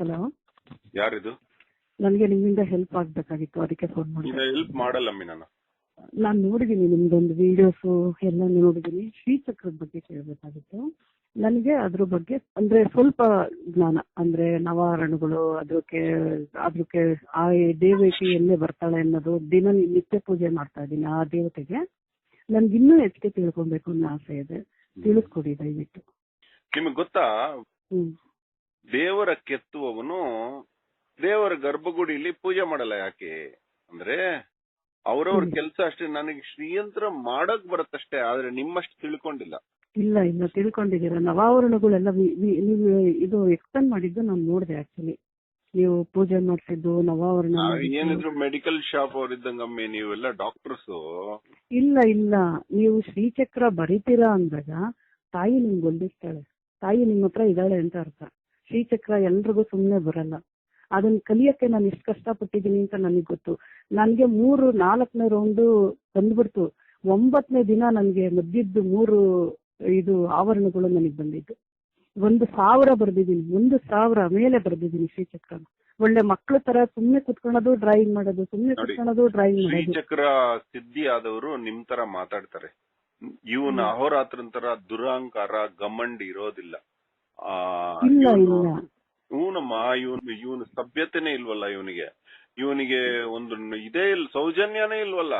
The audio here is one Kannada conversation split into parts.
ಹಲೋ ಯಾರಿದು? ನನಗೆ ನಿಮ್ಮಿಂದ ಹೆಲ್ಪ್ ಆಗ್ಬೇಕಾಗಿತ್ತು ಅದಕ್ಕೆ ಫೋನ್ ಮಾಡಿ ಮಾಡಿದೆ ಹೆಲ್ಪ್ ನಾನು. ನಾನು ನೋಡಿದೀನಿ ನಿಮ್ದೊಂದು ವಿಡಿಯೋಸ್ ಎಲ್ಲ ನೋಡಿದೀನಿ. ಶ್ರೀಚಕ್ರದ ಬಗ್ಗೆ ಕೇಳಬೇಕಾಗಿತ್ತು. ನನಗೆ ಅದ್ರ ಬಗ್ಗೆ ಅಂದ್ರೆ ಸ್ವಲ್ಪ ಜ್ಞಾನ ಅಂದ್ರೆ ನವಾರಣಗಳು ಅದಕ್ಕೆ ಅದಕ್ಕೆ ಆ ದೇವತೆ ಎಲ್ಲೇ ಬರ್ತಾಳೆ ಅನ್ನೋದು ದಿನ ನಿತ್ಯ ಪೂಜೆ ಮಾಡ್ತಾ ಇದ್ದೀನಿ ಆ ದೇವತೆಗೆ. ನನ್ಗೆ ಇನ್ನೂ ಹೆಚ್ಚಿಗೆ ತಿಳ್ಕೊಬೇಕು ಅನ್ನೋ ಆಸೆ ಇದೆ. ತಿಳಿಸ್ಕೊಡಿ ದಯವಿಟ್ಟು. ನಿಮಗೆ ಗೊತ್ತಾ? ಹ್ಮ್. ದೇವರ ಕೆತ್ತುವವನು ದೇವರ ಗರ್ಭಗುಡಿಲಿ ಪೂಜೆ ಮಾಡಲ್ಲ ಯಾಕೆ? ಅಂದ್ರೆ ಅವ್ರವ್ರ. ಕೆಲಸ ಅಷ್ಟೇ ನನಗೆ ಶ್ರೀಯಂತ್ರ ಮಾಡಕ್ ಬರುತ್ತಷ್ಟೇ ಆದ್ರೆ ನಿಮ್ಮಷ್ಟು ತಿಳ್ಕೊಂಡಿಲ್ಲ. ಇಲ್ಲ ಇಲ್ಲ ತಿಳ್ಕೊಂಡಿದ್ದೀರಾ? ನವಾವರಣಗಳೆಲ್ಲ ನೀವು ಇದು ಎಕ್ಸ್ಪ್ಲೈನ್ ಮಾಡಿದ್ದು ನಾನು ನೋಡಿದೆ ಆಕ್ಚುಲಿ ನೀವು ಪೂಜೆ ಮಾಡ್ತಿದ್ದು ನವಾವರಣ. ಏನಿದ್ರು ಮೆಡಿಕಲ್ ಶಾಪ್ ಅವರಿದ್ದಂಗಮ್ಮೆ ನೀವೆಲ್ಲ ಡಾಕ್ಟರ್ಸ್ ಇಲ್ಲ ಇಲ್ಲ. ನೀವು ಶ್ರೀಚಕ್ರ ಬರಿತೀರಾ ಅಂದಾಗ ತಾಯಿ ನಿಮ್ಗೆ ಹೊಂದಿಸ್ತಾಳೆ ತಾಯಿ ನಿಮ್ಮ ಹತ್ರ ಇದ್ದಾಳೆ ಅಂತ ಅರ್ಥ. ಶ್ರೀಚಕ್ರ ಎಲ್ರಿಗೂ ಸುಮ್ಮನೆ ಬರಲ್ಲ. ಅದನ್ನ ಕಲಿಯಕ್ಕೆ ನಾನು ಎಷ್ಟು ಕಷ್ಟಪಟ್ಟಿದ್ದೀನಿ ಅಂತ ನನಗೆ ಗೊತ್ತು. ನನಗೆ ಮೂರು ನಾಲ್ಕನೇ ರೌಂಡು ಬಂದ್ಬಿಡ್ತು. ಒಂಬತ್ತನೇ ದಿನ ನನಗೆ ಮದ್ಯದ್ದು ಮೂರು ಇದು ಆವರಣಗಳು ನನಗೆ ಬಂದಿದ್ದು. ಒಂದು ಸಾವಿರ ಬರ್ದಿದ್ದೀನಿ ಒಂದು ಸಾವಿರ ಮೇಲೆ ಬರ್ದಿದ್ದೀನಿ ಶ್ರೀಚಕ್ರ. ಒಳ್ಳೆ ಮಕ್ಳ ತರ ಸುಮ್ನೆ ಕುತ್ಕೊಳ್ಳೋದು ಡ್ರಾಯಿಂಗ್ ಮಾಡೋದು ಸುಮ್ನೆ ಕುತ್ಕೊಳ್ಳೋದು ಡ್ರಾಯಿಂಗ್ ಮಾಡೋದು. ಶ್ರೀಚಕ್ರ ಸಿದ್ಧಿ ಆದವರು ನಿಮ್ ತರ ಮಾತಾಡ್ತಾರೆ. ಇವನ ಅಹೋರಾತ್ರ ತರ ದುರಹಂಕಾರ ಗಮಂಡ್ ಇರೋದಿಲ್ಲ. ಆ ಇವನಮ್ಮ ಇವನು ಇವನು ಸಭ್ಯತೆನೇ ಇಲ್ವಲ್ಲ ಇವನಿಗೆ. ಇವನಿಗೆ ಒಂದು ಇದೇ ಇಲ್ಲ ಸೌಜನ್ಯನೇ ಇಲ್ವಲ್ಲ.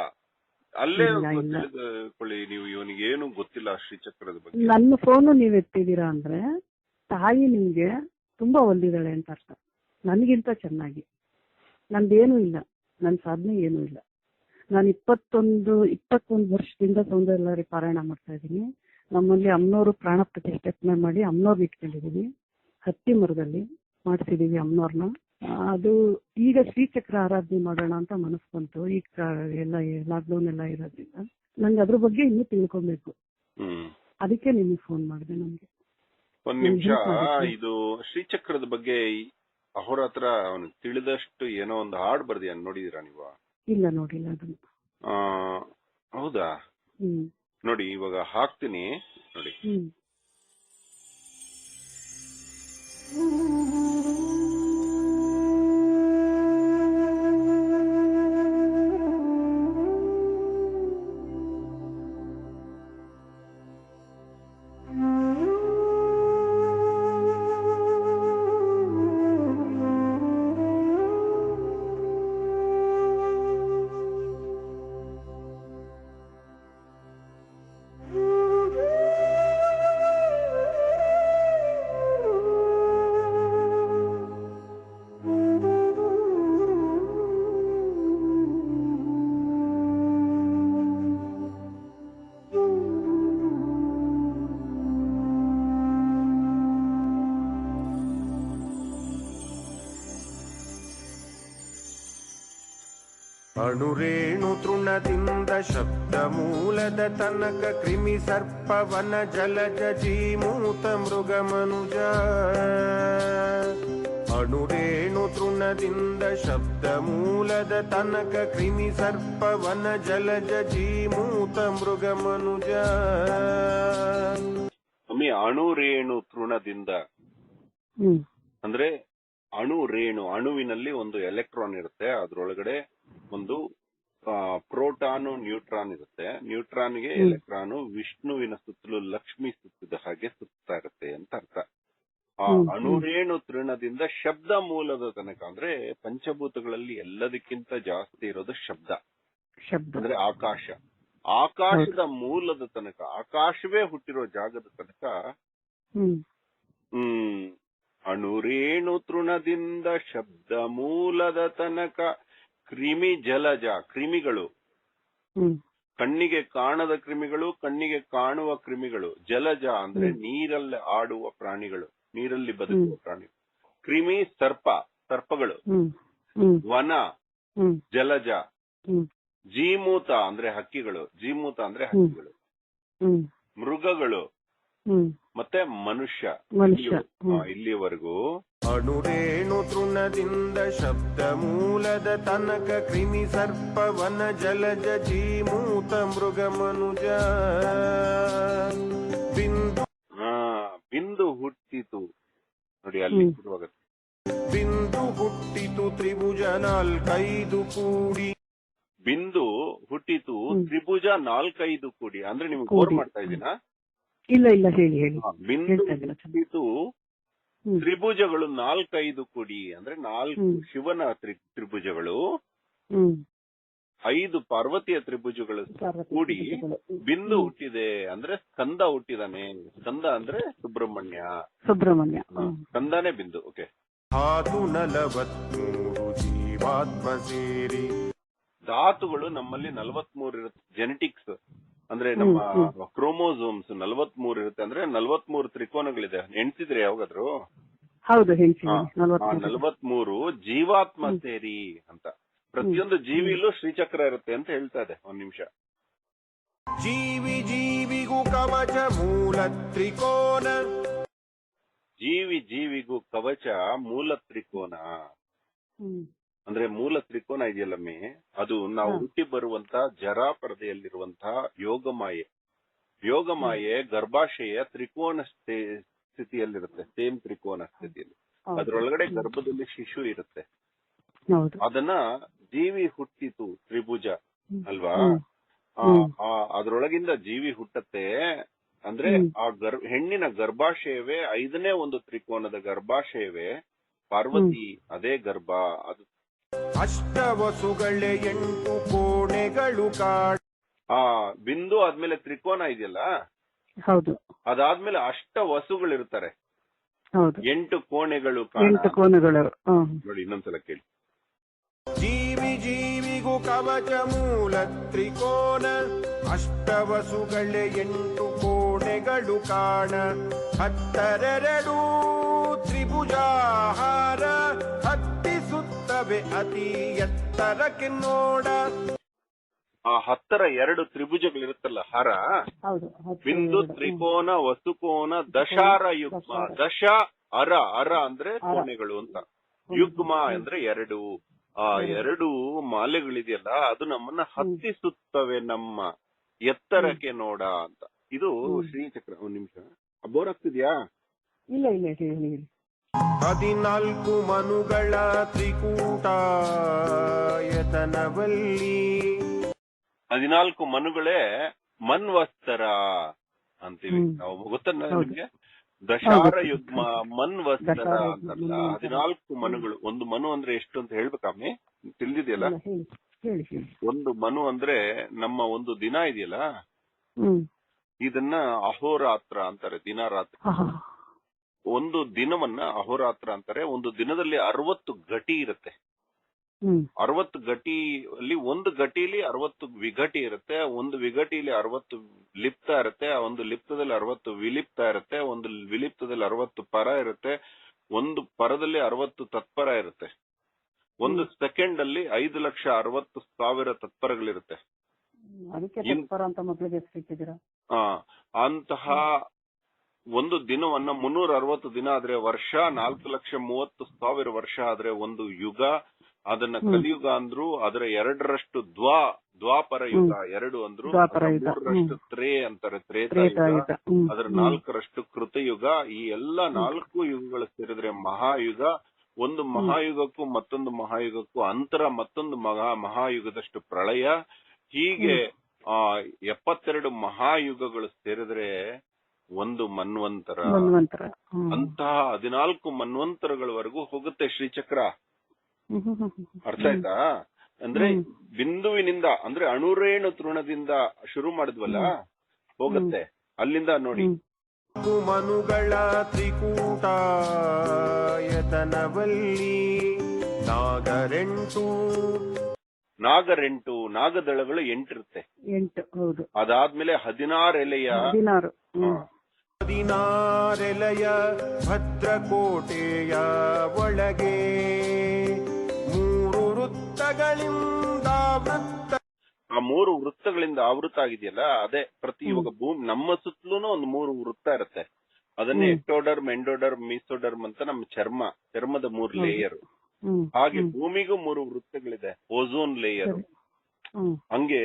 ಅಲ್ಲೇ. ತಿಳಿದುಕೊಳ್ಳಿ ನೀವು ಇವನಿಗೆ ಏನು ಗೊತ್ತಿಲ್ಲ ಶ್ರೀಚಕ್ರದ ಬಗ್ಗೆ. ನನ್ನ ಫೋನ್ ನೀವ್ ಎತ್ತಿದೀರಾ ಅಂದ್ರೆ ತಾಯಿ ನಿಮ್ಗೆ ತುಂಬಾ ಒಲ್ಲಿದಾಳೆ ಅಂತ ಅರ್ಥ. ನನ್ಗಿಂತ ಚೆನ್ನಾಗಿ. ನಂದೇನು ಇಲ್ಲ. ನನ್ ಸಾಧನೆ ಏನು ಇಲ್ಲ. ನಾನು ಇಪ್ಪತ್ತೊಂದು ಇಪ್ಪತ್ತೊಂದು ವರ್ಷದಿಂದ ಸೌಂದರ್ಯ ಪಾರಾಯಣ ಮಾಡ್ತಾ ಇದ್ದೀನಿ. ನಮ್ಮಲ್ಲಿ ಅಮ್ಮನವರು ಪ್ರಾಣ ಪ್ರತಿಷ್ಠಾಪನೆ ಮಾಡಿ ಅಮ್ನೋರ್ ಇಟ್ಕೊಂಡಿದೀವಿ ಹತ್ತಿ ಮರದಲ್ಲಿ ಮಾಡಿಸಿದೀವಿ ಅಮ್ನೋರ್ನ. ಅದು ಈಗ ಶ್ರೀಚಕ್ರ ಆರಾಧನೆ ಮಾಡೋಣ ಅಂತ ಮನಸ್ಸು ಬಂತು. ಈಗ ಎಲ್ಲ ಲಾಕ್ಡೌನ್ ಎಲ್ಲ ಇರೋದ್ರಿಂದ. ನಂಗೆ ಅದ್ರ ಬಗ್ಗೆ ಇನ್ನೂ ತಿಳ್ಕೊಬೇಕು. ಅದಕ್ಕೆ ನಿಮಗೆ ಫೋನ್ ಮಾಡಿದೆ ನಮ್ಗೆ. ಒಂದ್ ನಿಮಿಷ. ಇದು ಶ್ರೀಚಕ್ರದ ಬಗ್ಗೆ ಅಹೋರಾತ್ರ ಅವನು ತಿಳಿದಷ್ಟು ಏನೋ ಒಂದು ಹಾಡ್ ಬರ್ದಿಯ? ನೋಡಿದೀರಾ ನೀವು? ಇಲ್ಲ ನೋಡಿಲ್ಲ ಅದನ್ನ. ಆ ಹೌದಾ? ಹ್ಮ್. ನೋಡಿ ಇವಾಗ ಹಾಕ್ತೀನಿ. ನೋಡಿ. ಅಣುರೇಣು ತೃಣದಿಂದ ಶಬ್ದ ಮೂಲದ ತನಕ ಕ್ರಿಮಿ ಸರ್ಪವನ ಜಲಜ ಜೀಮೂತ ಮೃಗ ಮನುಜ ಅಣುರೇಣು ತೃಣದಿಂದ ಶಬ್ದ ಮೂಲದ ತನಕ ಕ್ರಿಮಿ ಸರ್ಪವನ ಜಲಜ ಜೀಮೂತ ಮೃಗ ಮನುಜ ಒಮ್ಮೆ ಅಣು ರೇಣು ತೃಣದಿಂದ ಅಂದ್ರೆ ಅಣು ರೇಣು ಅಣುವಿನಲ್ಲಿ ಒಂದು ಎಲೆಕ್ಟ್ರಾನ್ ಇರುತ್ತೆ ಅದ್ರೊಳಗಡೆ ಒಂದು ಪ್ರೋಟಾನು ನ್ಯೂಟ್ರಾನ್ ಇರುತ್ತೆ. ನ್ಯೂಟ್ರಾನ್ಗೆ ಗೆ ಎಲೆಕ್ಟ್ರಾನು ವಿಷ್ಣುವಿನ ಸುತ್ತಲೂ ಲಕ್ಷ್ಮಿ ಸುತ್ತಿದ ಹಾಗೆ ಸುತ್ತಾ ಇರುತ್ತೆ ಅಂತ ಅರ್ಥ. ಆ ಅಣುರೇಣು ತೃಣದಿಂದ ಶಬ್ದ ಮೂಲದ ತನಕ ಅಂದ್ರೆ ಪಂಚಭೂತಗಳಲ್ಲಿ ಎಲ್ಲದಕ್ಕಿಂತ ಜಾಸ್ತಿ ಇರೋದು ಶಬ್ದ. ಶಬ್ದ. ಅಂದ್ರೆ ಆಕಾಶ. ಆಕಾಶದ ಮೂಲದ ತನಕ ಆಕಾಶವೇ ಹುಟ್ಟಿರೋ ಜಾಗದ ತನಕ ಹ್ಮ್ ಅಣುರೇಣು ತೃಣದಿಂದ ಶಬ್ದ ಮೂಲದ ತನಕ ಕ್ರಿಮಿ ಜಲಜ ಕ್ರಿಮಿಗಳು. ಕಣ್ಣಿಗೆ ಕಾಣದ ಕ್ರಿಮಿಗಳು ಕಣ್ಣಿಗೆ ಕಾಣುವ ಕ್ರಿಮಿಗಳು. ಜಲಜ ಅಂದ್ರೆ. ನೀರಲ್ಲಿ ಆಡುವ ಪ್ರಾಣಿಗಳು ನೀರಲ್ಲಿ ಬದುಕುವ ಪ್ರಾಣಿ. ಕ್ರಿಮಿ ಸರ್ಪ ಸರ್ಪಗಳು. ವನ ಜಲಜ. ಜೀಮೂತ ಅಂದ್ರೆ ಹಕ್ಕಿಗಳು. ಜೀಮೂತ ಅಂದ್ರೆ ಹಕ್ಕಿಗಳು. ಮೃಗಗಳು. ಮತ್ತೆ ಮನುಷ್ಯ. ಇಲ್ಲಿವರೆಗೂ ಅಣುರೇಣು ತೃಣದಿಂದ ಶಬ್ದ ಮೂಲದ ತನಕ ಕ್ರಿಮಿ ಸರ್ಪವನ ಜಲಜ ಜೀಮೂತ ಮೃಗ ಮನುಜ. ಬಿಂದು ಆ, ಬಿಂದು ಹುಟ್ಟಿತು. ನೋಡಿ ಅಲ್ಲಿ ಬಿಂದು ಹುಟ್ಟಿತು ತ್ರಿಭುಜ ನಾಲ್ಕೈದು ಕೂಡಿ. ಬಿಂದು ಹುಟ್ಟಿತು. ತ್ರಿಭುಜ ನಾಲ್ಕೈದು ಕೂಡಿ. ಅಂದ್ರೆ ನಿಮ್ಗೆ ಕೋರ್ ಮಾಡ್ತಾ ಇದೀನಾ ಇಲ್ಲ ಇಲ್ಲ ಹೇಳಿ ಹೇಳಿ. ಬಿಂದು ಹುಟ್ಟಿತು. ತ್ರಿಭುಜಗಳು ನಾಲ್ಕೈದು ಕೂಡಿ ಅಂದ್ರೆ ನಾಲ್ಕು ಶಿವನ ತ್ರಿ- ತ್ರಿಭುಜಗಳು. ಐದು ಪಾರ್ವತಿಯ ತ್ರಿಭುಜಗಳು ಕೂಡಿ. ಬಿಂದು ಹುಟ್ಟಿದೆ ಅಂದ್ರೆ ಸ್ಕಂದ ಹುಟ್ಟಿದಾನೆ. ಸ್ಕಂದ ಅಂದ್ರೆ ಸುಬ್ರಹ್ಮಣ್ಯ. ಸುಬ್ರಹ್ಮಣ್ಯ. ಸ್ಕಂದನೇ ಬಿಂದು ಓಕೆ. ಧಾತು ನಲವತ್ಮೂರು ಜೀವಾತ್ಮ ಸೇರಿ. ಧಾತುಗಳು ನಮ್ಮಲ್ಲಿ ನಲವತ್ಮೂರು ಇರುತ್ತೆ ಜೆನೆಟಿಕ್ಸ್ ಅಂದ್ರೆ ನಮ್ಮ ಕ್ರೋಮೋಸೋಮ್ಸ್ ಕ್ರೋಮೋಸೋಮ್ಸ್ ನಲವತ್ಮೂರು ಇರುತ್ತೆ ಅಂದ್ರೆ ನಲವತ್ಮೂರು ತ್ರಿಕೋನಗಳಿದೆ. ಎಣ್ಸಿದ್ರೆ ಯಾವಾಗಾದ್ರು? ಹೌದು ಹೇಳ್ತೀನಿ ಮೂರು ಆ ನಲವತ್ಮೂರು ಜೀವಾತ್ಮ. ಸೇರಿ ಅಂತ. ಪ್ರತಿಯೊಂದು ಜೀವಿಲೂ ಶ್ರೀಚಕ್ರ ಇರುತ್ತೆ ಅಂತ ಹೇಳ್ತಾ ಇದೆ. ಒಂದ್ ನಿಮಿಷ. ಜೀವಿ ಜೀವಿಗೂ ಕವಚ ಮೂಲ ತ್ರಿಕೋನ. ಜೀವಿ ಜೀವಿಗೂ ಕವಚ ಮೂಲ ತ್ರಿಕೋನ. ಅಂದ್ರೆ ಮೂಲ ತ್ರಿಕೋನ ಇದೆಯಲ್ಲಮ್ಮೆ ಅದು ನಾವು. ಹುಟ್ಟಿ ಬರುವಂತ ಜರಾ ಮಾಯೆ ಯೋಗಮಾಯೆ ಯೋಗಮಾಯೆ ಗರ್ಭಾಶಯ ತ್ರಿಕೋನ ಸ್ಥೆ- ಸ್ಥಿತಿಯಲ್ಲಿರುತ್ತೆ ಸೇಮ್ ತ್ರಿಕೋನ ಸ್ಥಿತಿಯಲ್ಲಿ. ಅದರೊಳಗಡೆ ಗರ್ಭದಲ್ಲಿ ಶಿಶು ಇರುತ್ತೆ. ಅದನ್ನ ಜೀವಿ ಹುಟ್ಟಿತು ತ್ರಿಭುಜ ಅಲ್ವಾ? ಅದ್ರೊಳಗಿಂದ ಜೀವಿ ಹುಟ್ಟತ್ತೆ ಅಂದ್ರೆ ಆ ಗರ್ ಹೆಣ್ಣಿನ ಗರ್ಭಾಶಯವೇ ಐದನೇ ಒಂದು ತ್ರಿಕೋನದ ಗರ್ಭಾಶಯವೇ ಪಾರ್ವತಿ ಅದೇ ಗರ್ಭ ಅದು ಅಷ್ಟವಸುಗಳೇ ಎಂಟು ಕೋಣೆಗಳು ಕಾಡ ಆ ಬಿಂದು ಆದ್ಮೇಲೆ ತ್ರಿಕೋನ ಇದೆಯಲ್ಲ? ಹೌದು. ಅದಾದ್ಮೇಲೆ ಅಷ್ಟ ವಸುಗಳಿರ್ತಾರೆ ಹೌದು. ಎಂಟು ಕೋಣೆಗಳು ಕಾಣ ಎಂಟು ಕೋನಗಳು ಹ್ಮ್. ನೋಡಿ ಇನ್ನೊಂದ್ಸಲ ಕೇಳಿ. ಜೀವಿ ಜೀವಿಗೂ ಕವಚ ಮೂಲ ತ್ರಿಕೋನ. ಅಷ್ಟವಸುಗಳೇ ಎಂಟು ಕೋಣೆಗಳು ಕಾಣ ಹತ್ತರೆರಡು ತ್ರಿಭುಜಾಹಾರ. ಹತ್ತಿಸುತ್ತವೆ ಅತಿ ಎತ್ತರಕ್ಕೆ ನೋಡ. ಆ ಹತ್ತರ ಎರಡು ತ್ರಿಭುಜಗಳಿರುತ್ತಲ್ಲ ಹರ? ಹೌದು ಬಿಂದು ತ್ರಿಕೋನ ವಸುಕೋನ ದಶಾರ ಯುಗ್ಮ. ದಶ ಅರ ಅರ ಅಂದ್ರೆ ಕೋಣೆಗಳು ಅಂತ. ಯುಗ್ಮ ಅಂದ್ರೆ ಎರಡು. ಆ ಎರಡು. ಮಾಲೆಗಳಿದೆಯಲ್ಲ ಅದು ನಮ್ಮನ್ನ ಹತ್ತಿಸುತ್ತವೆ ನಮ್ಮ ಎತ್ತರಕ್ಕೆ ನೋಡ ಅಂತ. ಇದು. ಶ್ರೀಚಕ್ರ ಒಂದ್ ನಿಮಿಷ. ಬೋರ್ ಆಗ್ತಿದ್ಯಾ? ಇಲ್ಲ ಇಲ್ಲ ಹೇಳಿ ಹೇಳಿ. ಹದಿನಾಲ್ಕು ಮನುಗಳ ತ್ರಿಕೂಟ ಯತನವಲ್ಲಿ. ಹದಿನಾಲ್ಕು ಮನುಗಳೇ ಮನ್ವಸ್ತರ ಅಂತೀವಿ. ನಾವು ಗೊತ್ತಲ್ಲ. ನಿಮ್ಗೆ? ದಶಾರ. ಯುಗ್ಮ ಮನ್ವಸ್ತರ ಅಂತಲ್ಲ. ಹದಿನಾಲ್ಕು ಮನುಗಳು. ಒಂದು ಮನು ಅಂದ್ರೆ ಎಷ್ಟು ಅಂತ ಹೇಳ್ಬೇಕಾಮಿ ತಿಳಿದಿದೆಯಲ್ಲ? ಒಂದು ಮನು ಅಂದ್ರೆ ನಮ್ಮ ಒಂದು ದಿನ ಇದೆಯಲ್ಲ? ಇದನ್ನ ಅಹೋರಾತ್ರ ಅಂತಾರೆ ದಿನ ರಾತ್ರಿ. ಒಂದು ದಿನವನ್ನ ಅಹೋರಾತ್ರ ಅಂತಾರೆ. ಒಂದು ದಿನದಲ್ಲಿ ಅರವತ್ತು ಘಟಿ ಇರುತ್ತೆ. ಅರವತ್ತು ಘಟಿಯಲ್ಲಿ ಅಲ್ಲಿ ಒಂದು ಘಟಿಲಿ ಅರವತ್ತು ವಿಘಟಿ ಇರುತ್ತೆ. ಒಂದು ವಿಘಟಿಲಿ ಅರವತ್ತು ಲಿಪ್ತ ಇರುತ್ತೆ. ಒಂದು ಲಿಪ್ತದಲ್ಲಿ ಅರವತ್ತು ವಿಲಿಪ್ತ ಇರುತ್ತೆ. ಒಂದು ವಿಲಿಪ್ತದಲ್ಲಿ ಅರವತ್ತು ಪರ ಇರುತ್ತೆ. ಒಂದು ಪರದಲ್ಲಿ ಅರವತ್ತು ತತ್ಪರ ಇರುತ್ತೆ. ಒಂದು ಸೆಕೆಂಡ್ ಅಲ್ಲಿ ಐದು ಲಕ್ಷ ಅರವತ್ತು ಸಾವಿರ ತತ್ಪರಗಳಿರುತ್ತೆ. ಅಂತಹ ಒಂದು ದಿನವನ್ನ ಮುನ್ನೂರ ಅರವತ್ತು ದಿನ ಆದ್ರೆ ವರ್ಷ ನಾಲ್ಕು ಲಕ್ಷ ಮೂವತ್ತು ಸಾವಿರ ವರ್ಷ ಆದ್ರೆ ಒಂದು ಯುಗ. ಅದನ್ನ ಕಲಿಯುಗ ಅಂದ್ರು ಅದರ ಎರಡರಷ್ಟು ದ್ವಾ ದ್ವಾಪರ ಯುಗ ಎರಡು ಅಂದ್ರು ಮೂರರಷ್ಟು ತ್ರೇ ಅಂತಾರೆ ಯುಗ. ಹ್ಮ್. ಅದರ ನಾಲ್ಕರಷ್ಟು ಕೃತಯುಗ. ಈ ಎಲ್ಲಾ ನಾಲ್ಕು ಯುಗಗಳು ಸೇರಿದ್ರೆ ಮಹಾಯುಗ. ಒಂದು ಮಹಾಯುಗಕ್ಕೂ ಮತ್ತೊಂದು ಮಹಾಯುಗಕ್ಕೂ ಅಂತರ ಮತ್ತೊಂದು ಮಹಾ ಮಹಾಯುಗದಷ್ಟು ಪ್ರಳಯ. ಹೀಗೆ ಆ ಎಪ್ಪತ್ತೆರಡು ಮಹಾಯುಗಗಳು ಸೇರಿದ್ರೆ ಒಂದು ಮನ್ವಂತರ. ಮನ್ವಂತರ. ಅಂತಹ ಹದಿನಾಲ್ಕು ಮನ್ವಂತರಗಳವರೆಗೂ ಹೋಗುತ್ತೆ ಶ್ರೀಚಕ್ರ. ಅರ್ಥ ಆಯ್ತಾ? ಅಂದ್ರೆ ಬಿಂದುವಿನಿಂದ ಅಂದ್ರೆ ಅಣುರೇಣು ತೃಣದಿಂದ ಶುರು ಮಾಡಿದ್ವಲ್ಲ ಹೋಗುತ್ತೆ. ಅಲ್ಲಿಂದ ನೋಡಿ. ಮನುಗಳ ತ್ರಿಕೂಟ ಯತನವಲ್ಲಿ ನಾಗರೆಂಟು. ನಾಗರೆಂಟು ನಾಗದಳಗಳು ಎಂಟಿರುತ್ತೆ. ಎಂಟು ಹೌದು. ಅದಾದ್ಮೇಲೆ ಹದಿನಾರು ಎಲೆಯ ಹದಿನಾರು. ಹ್ಮ್. ಹದಿನಾರೆಲೆಯ ಭದ್ರಕೋಟೆಯ ಒಳಗೆ ಮೂರು ವೃತ್ತಗಳಿಂದ ವೃತ್ತ ಆ ಮೂರು ವೃತ್ತಗಳಿಂದ ಆವೃತ ಆಗಿದೆಯಲ್ಲ ಅದೇ ಪ್ರತಿ ಇವಾಗ ಭೂಮಿ ನಮ್ಮ ಸುತ್ತಲೂ ಒಂದು ಮೂರು ವೃತ್ತ ಇರುತ್ತೆ. ಅದನ್ನೇ ಎಕ್ಟೋಡರ್ ಎಕ್ಟೋಡರ್ಮ್ ಎಂಡೋಡರ್ಮ್ ಮೀಸೋಡರ್ಮ್ ಅಂತ ನಮ್ಮ ಚರ್ಮ ಚರ್ಮದ ಮೂರು ಲೇಯರ್ ಹಾಗೆ ಭೂಮಿಗೂ ಮೂರು ವೃತ್ತಗಳಿದೆ ಓಝೋನ್ ಲೇಯರ್. ಹಂಗೆ